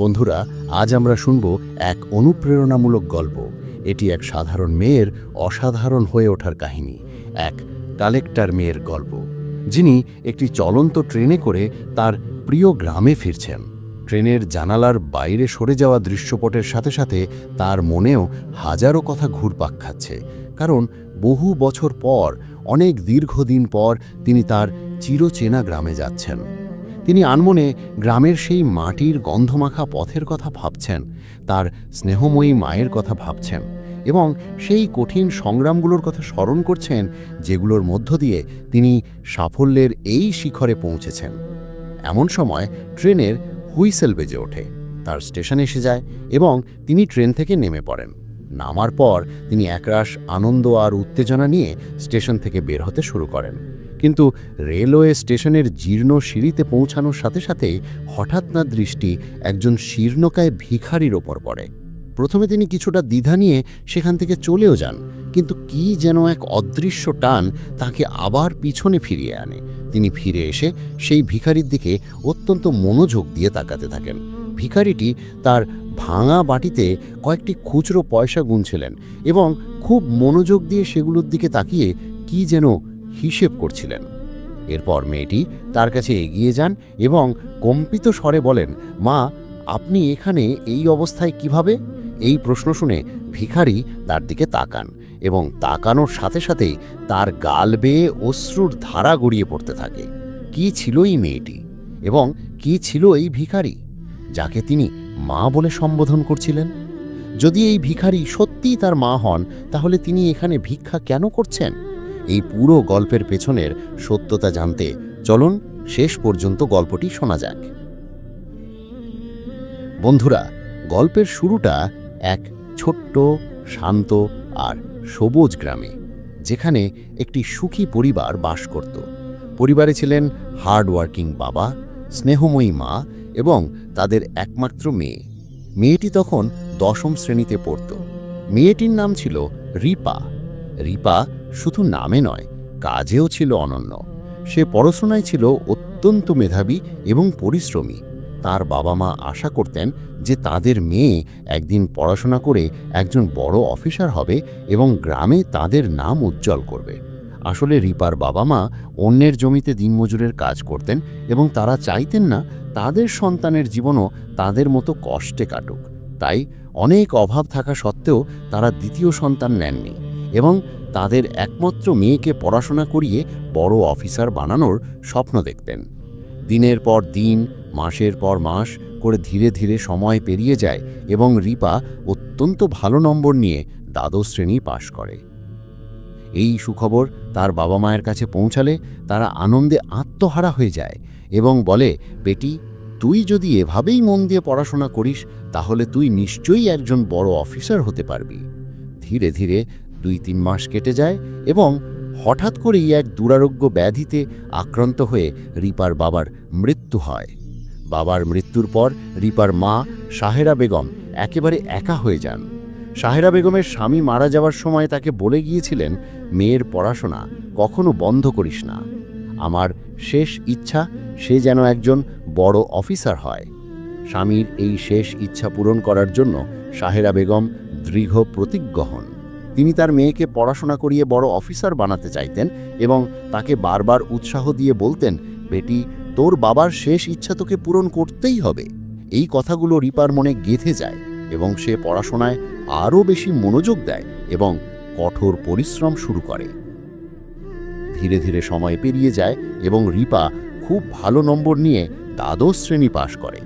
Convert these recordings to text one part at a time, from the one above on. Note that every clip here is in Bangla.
বন্ধুরা, আজ আমরা শুনব এক অনুপ্রেরণামূলক গল্প। এটি এক সাধারণ মেয়ের অসাধারণ হয়ে ওঠার কাহিনী, এক কালেক্টর মেয়ের গল্প, যিনি একটি চলন্ত ট্রেনে করে তার প্রিয় গ্রামে ফিরছেন। ট্রেনের জানালার বাইরে সরে যাওয়া দৃশ্যপটের সাথে সাথে তার মনেও হাজারো কথা ঘুরপাক খাচ্ছে, কারণ বহু বছর পর, অনেক দীর্ঘদিন পর তিনি তার চিরচেনা গ্রামে যাচ্ছেন। তিনি আনমনে গ্রামের সেই মাটির গন্ধমাখা পথের কথা ভাবছেন, তার স্নেহময়ী মায়ের কথা ভাবছেন এবং সেই কঠিন সংগ্রামগুলোর কথা স্মরণ করছেন যেগুলোর মধ্য দিয়ে তিনি সাফল্যের এই শিখরে পৌঁছেছেন। এমন সময় ট্রেনের হুইসেল বেজে ওঠে, তার স্টেশন এসে যায় এবং তিনি ট্রেন থেকে নেমে পড়েন। নামার পর তিনি একরাশ আনন্দ আর উত্তেজনা নিয়ে স্টেশন থেকে বের হতে শুরু করেন। কিন্তু রেলওয়ে স্টেশনের জীর্ণ সিঁড়িতে পৌঁছানোর সাথে সাথে হঠাৎ না দৃষ্টি একজন শীর্ণকায় ভিখারির ওপর পড়ে। প্রথমে তিনি কিছুটা দ্বিধা নিয়ে সেখান থেকে চলেও যান, কিন্তু কি যেন এক অদৃশ্য টান তাকে আবার পিছনে ফিরিয়ে আনে। তিনি ফিরে এসে সেই ভিখারির দিকে অত্যন্ত মনোযোগ দিয়ে তাকাতে থাকেন। ভিখারিটি তার ভাঙা বাটিতে কয়েকটি খুচরো পয়সা গুনছিলেন এবং খুব মনোযোগ দিয়ে সেগুলোর দিকে তাকিয়ে কি যেন হিসেব করছিলেন। এরপর মেয়েটি তার কাছে এগিয়ে যান এবং কম্পিত স্বরে বলেন, মা, আপনি এখানে এই অবস্থায় কীভাবে? এই প্রশ্ন শুনে ভিখারি তার দিকে তাকান এবং তাকানোর সাথে সাথেই তার গাল বেয়ে অশ্রুর ধারা গড়িয়ে পড়তে থাকে। কি ছিল এই মেয়েটি এবং কি ছিল এই ভিখারি, যাকে তিনি মা বলে সম্বোধন করছিলেন? যদি এই ভিখারি সত্যিই তার মা হন, তাহলে তিনি এখানে ভিক্ষা কেন করছেন? এই পুরো গল্পের পেছনের সত্যতা জানতে চলুন শেষ পর্যন্ত গল্পটি শোনা যাক। বন্ধুরা, গল্পের শুরুটা এক ছোট্ট, শান্ত আর সবুজ গ্রামে, যেখানে একটি সুখী পরিবার বাস করত। পরিবারে ছিলেন হার্ডওয়ার্কিং বাবা, স্নেহময়ী মা এবং তাদের একমাত্র মেয়ে। মেয়েটি তখন দশম শ্রেণীতে পড়ত। মেয়েটির নাম ছিল রিপা। রিপা শুধু নামে নয়, কাজেও ছিল অনন্য। সে পড়াশোনায় ছিল অত্যন্ত মেধাবী এবং পরিশ্রমী। তার বাবা মা আশা করতেন যে তাদের মেয়ে একদিন পড়াশোনা করে একজন বড় অফিসার হবে এবং গ্রামে তাদের নাম উজ্জ্বল করবে। আসলে রিপার বাবা মা অন্যের জমিতে দিনমজুরের কাজ করতেন এবং তারা চাইতেন না তাদের সন্তানের জীবনও তাদের মতো কষ্টে কাটুক। তাই অনেক অভাব থাকা সত্ত্বেও তারা দ্বিতীয় সন্তান নেননি। এবং তাদের একমাত্র মেয়েকে পড়াশোনা করিয়ে বড় অফিসার বানানোর স্বপ্ন দেখতেন। দিনের পর দিন, মাসের পর মাস করে ধীরে ধীরে সময় পেরিয়ে যায় এবং রিপা অত্যন্ত ভালো নম্বর নিয়ে দ্বাদশ শ্রেণি পাশ করে। এই সুখবর তার বাবা মায়ের কাছে পৌঁছালে তারা আনন্দে আত্মহারা হয়ে যায় এবং বলে, বেটি, তুই যদি এভাবেই মন দিয়ে পড়াশোনা করিস, তাহলে তুই নিশ্চয়ই একজন বড় অফিসার হতে পারবি। ধীরে ধীরে দুই তিন মাস কেটে যায় এবং হঠাৎ করেই এক দুরারোগ্য ব্যাধিতে আক্রান্ত হয়ে রিপার বাবার মৃত্যু হয়। বাবার মৃত্যুর পর রিপার মা সাহেরা বেগম একেবারে একা হয়ে যান। সাহেরা বেগমের স্বামী মারা যাওয়ার সময় তাকে বলে গিয়েছিলেন, মেয়ের পড়াশোনা কখনো বন্ধ করিস না। আমার শেষ ইচ্ছা সে যেন একজন বড় অফিসার হয়। স্বামীর এই শেষ ইচ্ছা পূরণ করার জন্য সাহেরা বেগম দৃঢ় প্রতিজ্ঞ হন। তিনি তার মেয়েকে পড়াশোনা করিয়ে বড় অফিসার বানাতে চাইতেন এবং তাকে বারবার উৎসাহ দিয়ে বলতেন, বেটি, তোর বাবার শেষ ইচ্ছা তোকে পূরণ করতেই হবে। এই কথাগুলো রিপার মনে গেঁথে যায় এবং সে পড়াশোনায় আরও বেশি মনোযোগ দেয় এবং কঠোর পরিশ্রম শুরু করে। ধীরে ধীরে সময় পেরিয়ে যায় এবং রিপা খুব ভালো নম্বর নিয়ে দ্বাদশ শ্রেণি পাশ করে।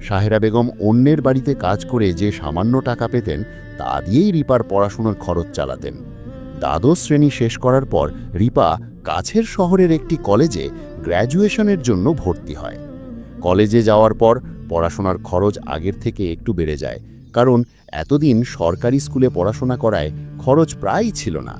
সাহেরা বেগম অন্যের বাড়িতে কাজ করে যে সামান্য টাকা পেতেন তা দিয়েই রিপার পড়াশোনার খরচ চালাতেন। দ্বাদশ শ্রেণি শেষ করার পর রিপা কাছের শহরের একটি কলেজে গ্র্যাজুয়েশনের জন্য ভর্তি হয়। কলেজে যাওয়ার পর পড়াশোনার খরচ আগের থেকে একটু বেড়ে যায়, কারণ এতদিন সরকারি স্কুলে পড়াশোনা করায় খরচ প্রায়ই ছিল না।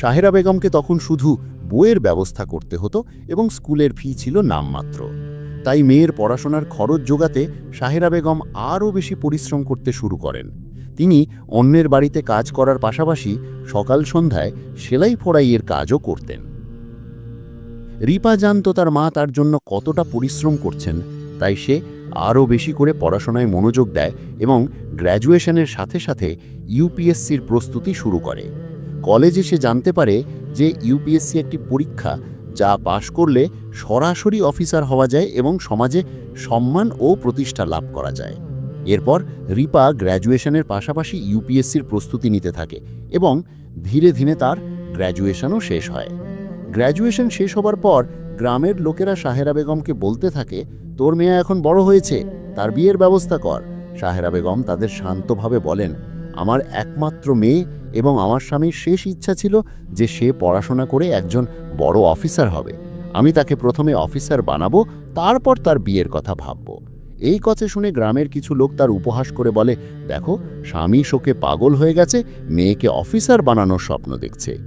সাহেরা বেগমকে তখন শুধু বইয়ের ব্যবস্থা করতে হতো এবং স্কুলের ফি ছিল নামমাত্র। তাই মেয়ের পড়াশোনার খরচ জোগাতে সাহেরা বেগম আরও বেশি পরিশ্রম করতে শুরু করেন। তিনি অন্যের বাড়িতে কাজ করার পাশাপাশি সকাল সন্ধ্যায় সেলাই ফোড়াইয়ের কাজও করতেন। রিপা জানত তার মা তার জন্য কতটা পরিশ্রম করছেন, তাই সে আরও বেশি করে পড়াশোনায় মনোযোগ দেয় এবং গ্র্যাজুয়েশনের সাথে সাথে ইউপিএসসির প্রস্তুতি শুরু করে। কলেজে সে জানতে পারে যে ইউপিএসসি একটি পরীক্ষা যা পাশ করলে সরাসরি অফিসার হওয়া যায় এবং সমাজে সম্মান ও প্রতিষ্ঠা লাভ করা যায়। এরপর রিপা গ্র্যাজুয়েশনের পাশাপাশি ইউপিএসসির প্রস্তুতি নিতে থাকে এবং ধীরে ধীরে তার গ্র্যাজুয়েশনও শেষ হয়। গ্র্যাজুয়েশন শেষ হবার পর গ্রামের লোকেরা সাহেরা বেগমকে বলতে থাকে, তোর মেয়ে এখন বড় হয়েছে, তার বিয়ের ব্যবস্থা কর। সাহেরা বেগম তাদের শান্তভাবে বলেন, আমার একমাত্র মেয়ে এবং আমার স্বামীর শেষ ইচ্ছা ছিল যে সে পড়াশোনা করে একজন বড় অফিসার হবে। আমি তাকে প্রথমে অফিসার বানাবো, তারপর তার বিয়ের কথা ভাবব। এই কথা শুনে গ্রামের কিছু লোক তার উপহাস করে বলে, দেখো, স্বামী শোকে পাগল হয়ে গেছে, মেয়েকে অফিসার বানানোর স্বপ্ন দেখছে।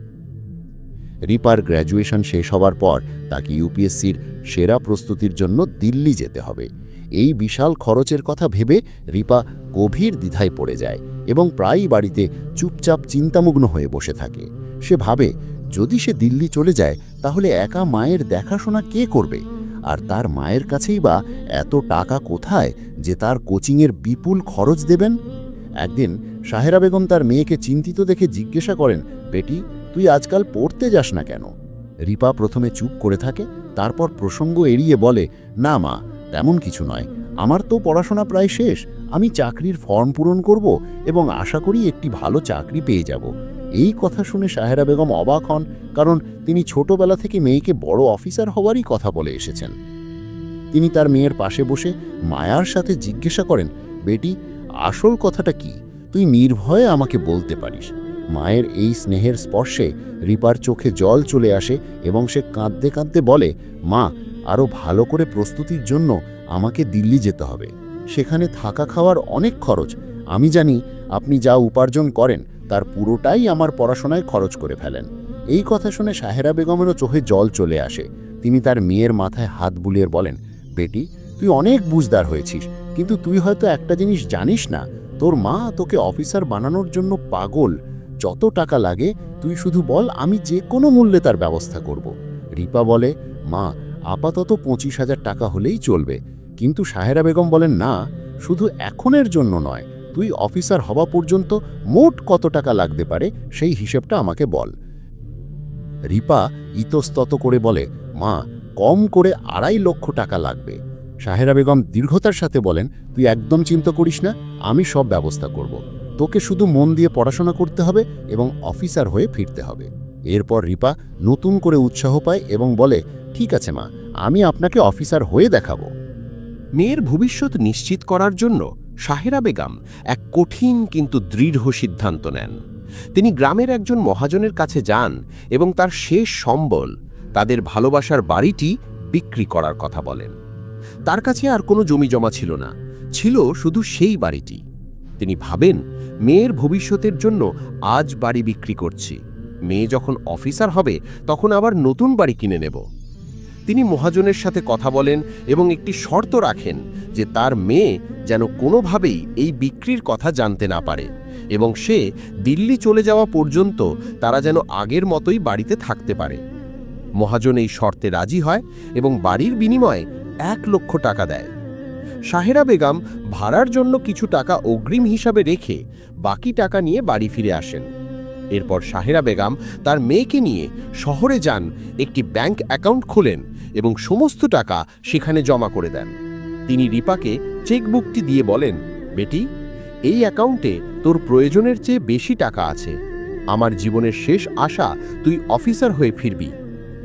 রিপার গ্র্যাজুয়েশন শেষ হবার পর তাকে ইউপিএসসির সেরা প্রস্তুতির জন্য দিল্লি যেতে হবে। এই বিশাল খরচের কথা ভেবে রিপা গভীর দ্বিধায় পড়ে যায় এবং প্রায়ই বাড়িতে চুপচাপ চিন্তামগ্ন হয়ে বসে থাকে। সে ভাবে যদি সে দিল্লি চলে যায়, তাহলে একা মায়ের দেখাশোনা কে করবে? আর তার মায়ের কাছেই বা এত টাকা কোথায় যে তার কোচিংয়ের বিপুল খরচ দেবেন? একদিন সাহেরা বেগম তার মেয়েকে চিন্তিত দেখে জিজ্ঞাসা করেন, বেটি, তুই আজকাল পড়তে যাস না কেন? রিপা প্রথমে চুপ করে থাকে, তারপর প্রসঙ্গ এড়িয়ে বলে, না মা, তেমন কিছু নয়। আমার তো পড়াশোনা প্রায় শেষ। আমি চাকরির ফর্ম পূরণ করব এবং আশা করি একটি ভালো চাকরি পেয়ে যাব। এই কথা শুনে সাহেরা বেগম অবাক হন, কারণ তিনি ছোটবেলা থেকে মেয়েকে বড় অফিসার হওয়ারই কথা বলে এসেছেন। তিনি তার মেয়ের পাশে বসে মায়ার সাথে জিজ্ঞাসা করেন, বেটি, আসল কথাটা কি? তুই নির্ভয়ে আমাকে বলতে পারিস। মায়ের এই স্নেহের স্পর্শে রিপার চোখে জল চলে আসে এবং সে কাঁদতে কাঁদতে বলে, মা আরও ভালো করে প্রস্তুতির জন্য আমাকে দিল্লি যেতে হবে। সেখানে থাকা খাওয়ার অনেক খরচ। আমি জানি আপনি যা উপার্জন করেন তার পুরোটাই আমার পড়াশোনায় খরচ করে ফেলেন। এই কথা শুনে সাহেরা বেগমেরও চোখে জল চলে আসে। তিনি তার মেয়ের মাথায় হাত বুলিয়ে বলেন, বেটি, তুই অনেক বুঝদার হয়েছিস, কিন্তু তুই হয়তো একটা জিনিস জানিস না। তোর মা তোকে অফিসার বানানোর জন্য পাগল। যত টাকা লাগে, তুই শুধু বল, আমি যে কোনো মূল্যে তার ব্যবস্থা করব। রিপা বলে, মা, আপাতত পঁচিশ হাজার টাকা হলেই চলবে। কিন্তু সাহেরা বেগম বলেন, না, শুধু এখনের জন্য নয় তুই অফিসার হওয়া পর্যন্ত মোট কত টাকা লাগতে পারে সেই হিসেবটা আমাকে বল। রিপা ইতস্তত করে বলে, মা, কম করে আড়াই লক্ষ টাকা লাগবে। সাহেরা বেগম দীর্ঘতার সাথে বলেন, তুই একদম চিন্তা করিস না, আমি সব ব্যবস্থা করব। তোকে শুধু মন দিয়ে পড়াশোনা করতে হবে এবং অফিসার হয়ে ফিরতে হবে। এরপর রিপা নতুন করে উৎসাহ পায় এবং বলে, ঠিক আছে মা, আমি আপনাকে অফিসার হয়ে দেখাবো। মেয়ের ভবিষ্যৎ নিশ্চিত করার জন্য সাহেরা বেগম এক কঠিন কিন্তু দৃঢ় সিদ্ধান্ত নেন। তিনি গ্রামের একজন মহাজনের কাছে যান এবং তার শেষ সম্বল, তাদের ভালোবাসার বাড়িটি বিক্রি করার কথা বলেন। তার কাছে আর কোনো জমি জমা ছিল না, ছিল শুধু সেই বাড়িটি। তিনি ভাবেন, মেয়ের ভবিষ্যতের জন্য আজ বাড়ি বিক্রি করছি। মেয়ে যখন অফিসার হবে, তখন আবার নতুন বাড়ি কিনে নেব। তিনি মহাজনের সাথে কথা বলেন এবং একটি শর্ত রাখেন যে তার মেয়ে যেন কোনোভাবেই এই বিক্রির কথা জানতে না পারে এবং সে দিল্লি চলে যাওয়া পর্যন্ত তারা যেন আগের মতোই বাড়িতে থাকতে পারে। মহাজন এই শর্তে রাজি হয় এবং বাড়ির বিনিময়ে এক লক্ষ টাকা দেয়। সাহেরা বেগম ভাড়ার জন্য কিছু টাকা অগ্রিম হিসাবে রেখে বাকি টাকা নিয়ে বাড়ি ফিরে আসেন। এরপর সাহেরা বেগম তার মেয়েকে নিয়ে শহরে যান, একটি ব্যাংক অ্যাকাউন্ট খোলেন এবং সমস্ত টাকা সেখানে জমা করে দেন। তিনি রিপাকে চেকবুকটি দিয়ে বলেন, বেটি, এই অ্যাকাউন্টে তোর প্রয়োজনের চেয়ে বেশি টাকা আছে। আমার জীবনের শেষ আশা তুই অফিসার হয়ে ফিরবি।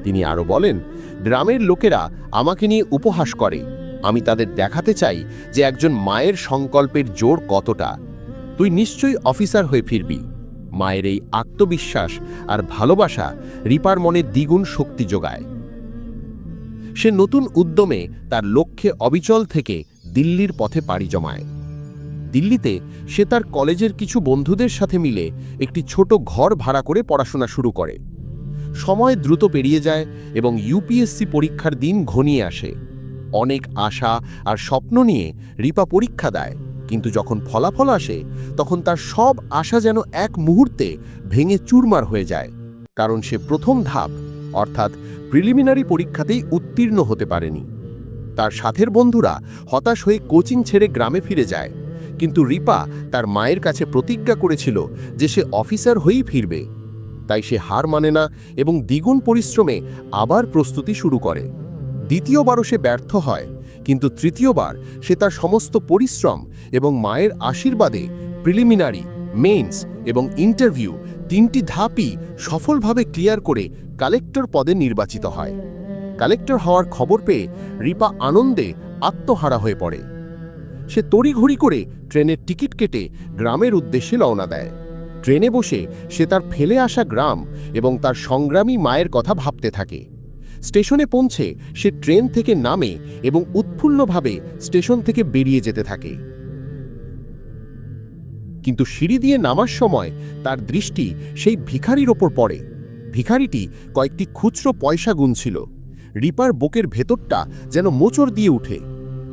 তিনি আরও বলেন, গ্রামের লোকেরা আমাকে নিয়ে উপহাস করে। আমি তাদের দেখাতে চাই যে একজন মায়ের সংকল্পের জোর কতটা। তুই নিশ্চয়ই অফিসার হয়ে ফিরবি। মায়ের এই আত্মবিশ্বাস আর ভালোবাসা রিপার মনে দ্বিগুণ শক্তি যোগায়। সে নতুন উদ্যমে তার লক্ষ্যে অবিচল থেকে দিল্লির পথে পাড়ি জমায়। দিল্লিতে সে তার কলেজের কিছু বন্ধুদের সাথে মিলে একটি ছোট ঘর ভাড়া করে পড়াশোনা শুরু করে। সময় দ্রুত পেরিয়ে যায় এবং ইউপিএসসি পরীক্ষার দিন ঘনিয়ে আসে। অনেক আশা আর স্বপ্ন নিয়ে রিপা পরীক্ষা দেয়। কিন্তু যখন ফলাফল আসে, তখন তার সব আশা যেন এক মুহূর্তে ভেঙে চুরমার হয়ে যায়। কারণ সে প্রথম ধাপ, অর্থাৎ প্রিলিমিনারি পরীক্ষাতেই উত্তীর্ণ হতে পারেনি। তার সাথের বন্ধুরা হতাশ হয়ে কোচিং ছেড়ে গ্রামে ফিরে যায়। কিন্তু রিপা তার মায়ের কাছে প্রতিজ্ঞা করেছিল যে সে অফিসার হয়েই ফিরবে। তাই সে হার মানে না এবং দ্বিগুণ পরিশ্রমে আবার প্রস্তুতি শুরু করে। দ্বিতীয়বারও সে ব্যর্থ হয়। কিন্তু তৃতীয়বার সে তার সমস্ত পরিশ্রম এবং মায়ের আশীর্বাদে প্রিলিমিনারি, মেইনস এবং ইন্টারভিউ তিনটি ধাপই সফলভাবে ক্লিয়ার করে কালেক্টর পদে নির্বাচিত হয়। কালেক্টর হওয়ার খবর পেয়ে রিপা আনন্দে আত্মহারা হয়ে পড়ে। সে তড়িঘড়ি করে ট্রেনের টিকিট কেটে গ্রামের উদ্দেশ্যে রওনা দেয়। ট্রেনে বসে সে তার ফেলে আসা গ্রাম এবং তার সংগ্রামী মায়ের কথা ভাবতে থাকে। স্টেশনে পৌঁছে সে ট্রেন থেকে নামে এবং উৎফুল্লভাবে স্টেশন থেকে বেরিয়ে যেতে থাকে। কিন্তু সিঁড়ি দিয়ে নামার সময় তার দৃষ্টি সেই ভিখারির ওপর পড়ে। ভিখারিটি কয়েকটি খুচরো পয়সা গুনছিল। রিপার বুকের ভেতরটা যেন মোচড় দিয়ে উঠে।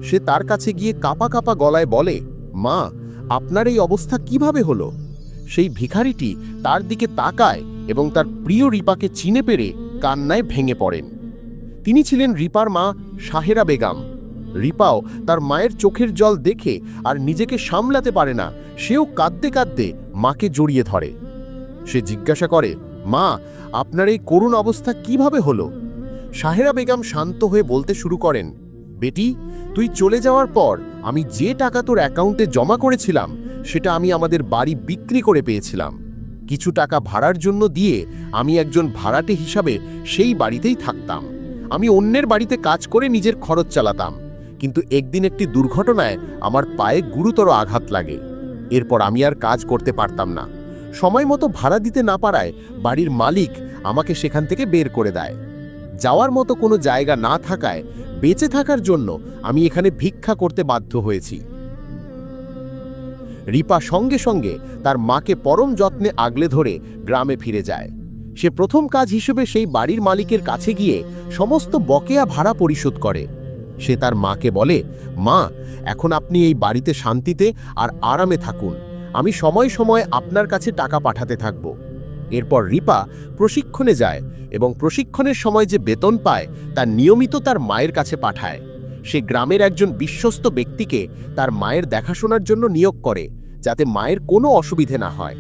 সে তার কাছে গিয়ে কাপা কাপা গলায় বলে, মা, আপনার এই অবস্থা কীভাবে হলো? সেই ভিখারিটি তার দিকে তাকায় এবং তার প্রিয় রিপাকে চিনে পেরে কান্নায় ভেঙে পড়েন। তিনি ছিলেন রিপার মা সাহেরা বেগম। রিপাও তার মায়ের চোখের জল দেখে আর নিজেকে সামলাতে পারে না, সেও কাঁদতে কাঁদতে মাকে জড়িয়ে ধরে। সে জিজ্ঞাসা করে, মা, আপনার এই করুণ অবস্থা কীভাবে হলো? সাহেরা বেগম শান্ত হয়ে বলতে শুরু করেন, বেটি, তুই চলে যাওয়ার পর আমি যে টাকা তোর অ্যাকাউন্টে জমা করেছিলাম, সেটা আমি আমাদের বাড়ি বিক্রি করে পেয়েছিলাম। কিছু টাকা ভাড়ার জন্য দিয়ে আমি একজন ভাড়াটে হিসাবে সেই বাড়িতেই থাকতাম। আমি অন্যের বাড়িতে কাজ করে নিজের খরচ চালাতাম। কিন্তু একদিন একটি দুর্ঘটনায় আমার পায়ে গুরুতর আঘাত লাগে। এরপর আমি আর কাজ করতে পারতাম না। সময় মতো ভাড়া দিতে না পারায় বাড়ির মালিক আমাকে সেখান থেকে বের করে দেয়। যাওয়ার মতো কোনো জায়গা না থাকায় বেঁচে থাকার জন্য আমি এখানে ভিক্ষা করতে বাধ্য হয়েছি। রিপা সঙ্গে সঙ্গে তার মাকে পরম যত্নে আগলে ধরে গ্রামে ফিরে যায়। সে প্রথম কাজ হিসেবে সেই বাড়ির মালিকের কাছে গিয়ে সমস্ত বকেয়া ভাড়া পরিশোধ করে। সে তার মাকে বলে, মা, এখন আপনি এই বাড়িতে শান্তিতে আর আরামে থাকুন। আমি সময় সময় আপনার কাছে টাকা পাঠাতে থাকব। এরপর রিপা প্রশিক্ষণে যায় এবং প্রশিক্ষণের সময় যে বেতন পায় তা নিয়মিত তার মায়ের কাছে পাঠায়। সে গ্রামের একজন বিশ্বস্ত ব্যক্তিকে তার মায়ের দেখাশোনার জন্য নিয়োগ করে, যাতে মায়ের কোনো অসুবিধে না হয়।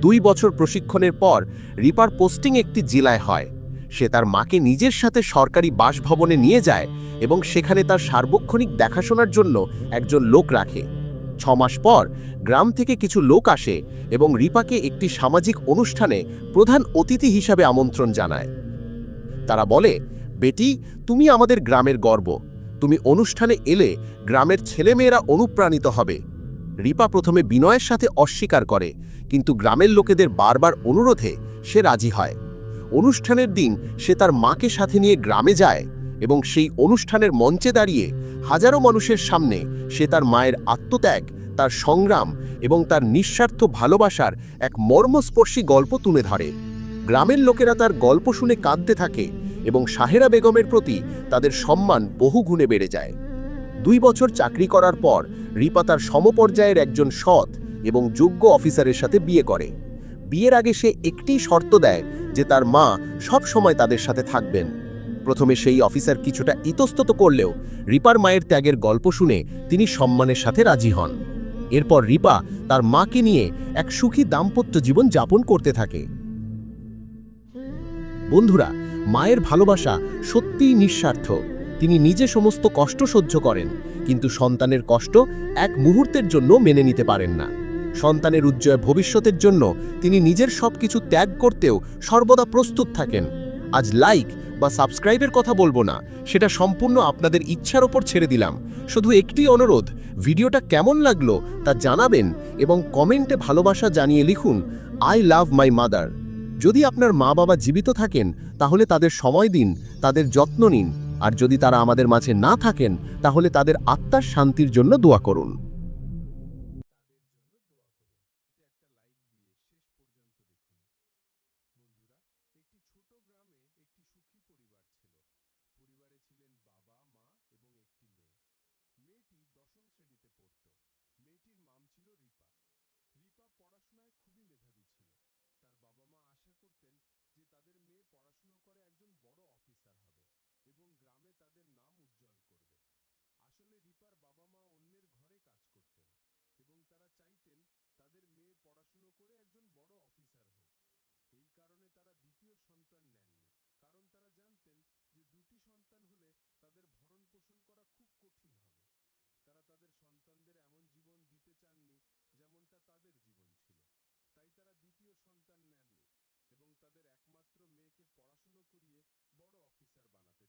দুই বছর প্রশিক্ষণের পর রিপার পোস্টিং একটি জেলায় হয়। সে তার মাকে নিজের সাথে সরকারি বাসভবনে নিয়ে যায় এবং সেখানে তার সার্বক্ষণিক দেখাশোনার জন্য একজন লোক রাখে। ছমাস পর গ্রাম থেকে কিছু লোক আসে এবং রিপাকে একটি সামাজিক অনুষ্ঠানে প্রধান অতিথি হিসাবে আমন্ত্রণ জানায়। তারা বলে, বেটি, তুমি আমাদের গ্রামের গর্ব। তুমি অনুষ্ঠানে এলে গ্রামের ছেলেমেয়েরা অনুপ্রাণিত হবে। রিপা প্রথমে বিনয়ের সাথে অস্বীকার করে, কিন্তু গ্রামের লোকেদের বারবার অনুরোধে সে রাজি হয়। অনুষ্ঠানের দিন সে তার মাকে সাথে নিয়ে গ্রামে যায় এবং সেই অনুষ্ঠানের মঞ্চে দাঁড়িয়ে হাজারো মানুষের সামনে সে তার মায়ের আত্মত্যাগ, তার সংগ্রাম এবং তার নিঃস্বার্থ ভালোবাসার এক মর্মস্পর্শী গল্প তুলে ধরে। গ্রামের লোকেরা তার গল্প শুনে কাঁদতে থাকে এবং সাহেরা বেগমের প্রতি তাদের সম্মান বহু গুণে বেড়ে যায়। দুই বছর চাকরি করার পর রিপা তার সমপর্যায়ের একজন সৎ এবং যোগ্য অফিসারের সাথে বিয়ে করে। বিয়ের আগে সে একটি শর্ত দেয় যে তার মা সব সময় তাদের সাথে থাকবেন। প্রথমে সেই অফিসার কিছুটা ইতস্তত করলেও রিপার মায়ের ত্যাগের গল্প শুনে তিনি সম্মানের সাথে রাজি হন। এরপর রিপা তার মাকে নিয়ে এক সুখী দাম্পত্য জীবন যাপন করতে থাকে। বন্ধুরা মায়ের ভালোবাসা সত্যিই নিঃস্বার্থ। তিনি নিজে সমস্ত কষ্ট সহ্য করেন, কিন্তু সন্তানের কষ্ট এক মুহূর্তের জন্য মেনে নিতে পারেন না। সন্তানের উজ্জ্বল ভবিষ্যতের জন্য তিনি নিজের সবকিছু ত্যাগ করতেও সর্বদা প্রস্তুত থাকেন। আজ লাইক বা সাবস্ক্রাইবের কথা বলব না, সেটা সম্পূর্ণ আপনাদের ইচ্ছার ওপর ছেড়ে দিলাম। শুধু একটি অনুরোধ, ভিডিওটা কেমন লাগল তা জানাবেন এবং কমেন্টে ভালোবাসা জানিয়ে লিখুন আই লাভ মাই মাদার যদি আপনার মা বাবা জীবিত থাকেন, তাহলে তাদের সময় দিন, তাদের যত্ন নিন। আর যদি তারা আমাদের মাঝে না থাকেন, তাহলে তাদের আত্মার শান্তির জন্য দোয়া করুন একটি ছোট গ্রামে একটি সুখী পরিবার ছিল পরিবারে ছিলেন বাবা মা এবং একটি মেয়ে মেয়েটি দশম শ্রেণীতে পড়ত মেয়েটির নাম ছিল রিপা রিপা পড়াশোনায় খুবই মেধাবী ছিল তার বাবা মা আশা করতেন যে তাদের মেয়ে পড়াশুনো করে একজন বড় অফিসার হবে এবং গ্রামে তাদের নাম উজ্জ্বল করবে দীপার বাবা মা অন্যের ঘরে কাজ করতেন এবং তারা চাইতেন তাদের মেয়ে পড়াশুনো করে একজন বড় অফিসার হোক। এই কারণে তারা দ্বিতীয় সন্তান নেননি। কারণ তারা জানতেন যে দুটি সন্তান হলে তাদের ভরণ পোষণ করা খুব কঠিন হবে। তারা তাদের সন্তানদের এমন জীবন দিতে চাননি যেমনটা তাদের জীবন ছিল। তাই তারা দ্বিতীয় সন্তান নেননি এবং তাদের একমাত্র মেয়েকে পড়াশুনো করিয়ে বড় অফিসার বানাতে চেয়েছিলেন।